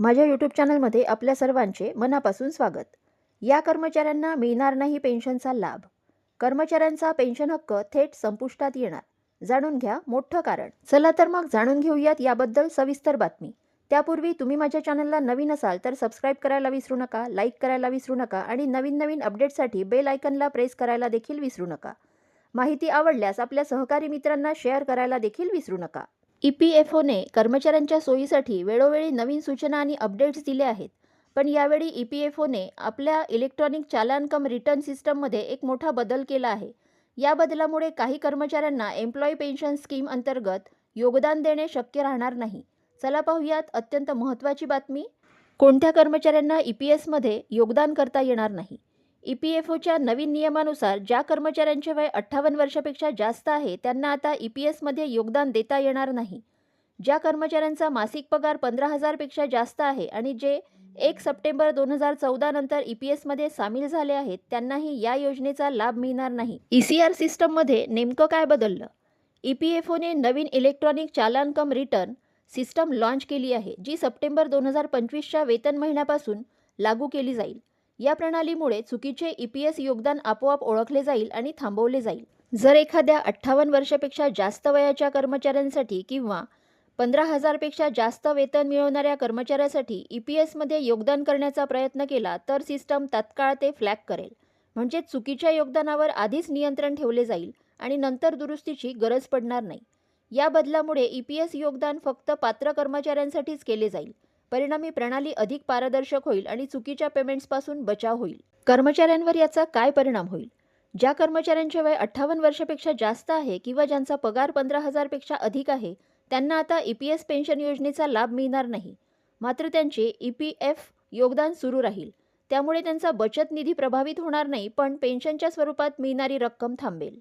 माझ्या यूट्यूब चॅनलमध्ये आपल्या सर्वांचे मनापासून स्वागत. या कर्मचाऱ्यांना मिळणार नाही पेन्शनचा लाभ. कर्मचाऱ्यांचा पेन्शन हक्क थेट संपुष्टात येणार. जाणून घ्या मोठं कारण. चला तर मग जाणून घेऊयात याबद्दल सविस्तर बातमी. त्यापूर्वी तुम्ही माझ्या चॅनलला नवीन असाल तर सबस्क्राईब करायला विसरू नका लाईक करायला विसरू नका आणि नवीन नवीन अपडेटसाठी बेल आयकनला प्रेस करायला देखील विसरू नका. माहिती आवडल्यास आपल्या सहकारी मित्रांना शेअर करायला देखील विसरू नका. ई पी एफ ओने कर्मचाऱ्यांच्या सोयीसाठी वेळोवेळी नवीन सूचना आणि अपडेट्स दिले आहेत. पण यावेळी ई पी एफ ओने आपल्या इलेक्ट्रॉनिक चालानकम रिटर्न सिस्टममध्ये एक मोठा बदल केला आहे. या बदलामुळे काही कर्मचाऱ्यांना एम्प्लॉई पेन्शन स्कीम अंतर्गत योगदान देणे शक्य राहणार नाही. चला पाहूयात अत्यंत महत्त्वाची बातमी. कोणत्या कर्मचाऱ्यांना ई पी एसमध्ये योगदान करता येणार नाही? ई पी एफ ओच्या नवीन नियमानुसार ज्या कर्मचाऱ्यांचे वय अठ्ठावन्न वर्षापेक्षा जास्त आहे त्यांना आता ई पी एसमध्ये योगदान देता येणार नाही. ज्या कर्मचाऱ्यांचा मासिक पगार पंधरा हजारपेक्षा जास्त आहे आणि जे एक सप्टेंबर दोन हजार चौदा नंतर ई पी एसमध्ये सामील झाले आहेत त्यांनाही या योजनेचा लाभ मिळणार नाही. ई सी आर सिस्टममध्ये नेमकं काय बदललं? ई पी एफ ओने नवीन इलेक्ट्रॉनिक चालानकम रिटर्न सिस्टम लॉन्च केली आहे जी सप्टेंबर दोन हजार पंचवीसच्या वेतन महिन्यापासून लागू केली जाईल. या प्रणालीमुळे चुकीचे ई पी एस योगदान आपोआप ओळखले जाईल आणि थांबवले जाईल. जर एखाद्या अठ्ठावन्न वर्षापेक्षा जास्त वयाच्या कर्मचाऱ्यांसाठी किंवा पंधरा हजारपेक्षा जास्त वेतन मिळवणाऱ्या कर्मचाऱ्यासाठी ई पी एसमध्ये योगदान करण्याचा प्रयत्न केला तर सिस्टम तत्काळ ते फ्लॅग करेल. म्हणजे चुकीच्या योगदानावर आधीच नियंत्रण ठेवले जाईल आणि नंतर दुरुस्तीची गरज पडणार नाही. या बदलामुळे ई पी एस योगदान फक्त पात्र कर्मचाऱ्यांसाठीच केले जाईल. परिणामी प्रणाली अधिक पारदर्शक होईल आणि चुकीच्या पेमेंट्सपासून बचाव होईल. कर्मचाऱ्यांवर याचा काय परिणाम होईल? ज्या कर्मचाऱ्यांचे वय अठ्ठावन्न वर्षापेक्षा जास्त आहे किंवा ज्यांचा पगार पंधरा हजारपेक्षा अधिक आहे त्यांना आता ई पी एस पेन्शन योजनेचा लाभ मिळणार नाही. मात्र त्यांचे ई पी एफ योगदान सुरू राहील. त्यामुळे त्यांचा बचत निधी प्रभावित होणार नाही पण पेन्शनच्या स्वरूपात मिळणारी रक्कम थांबेल.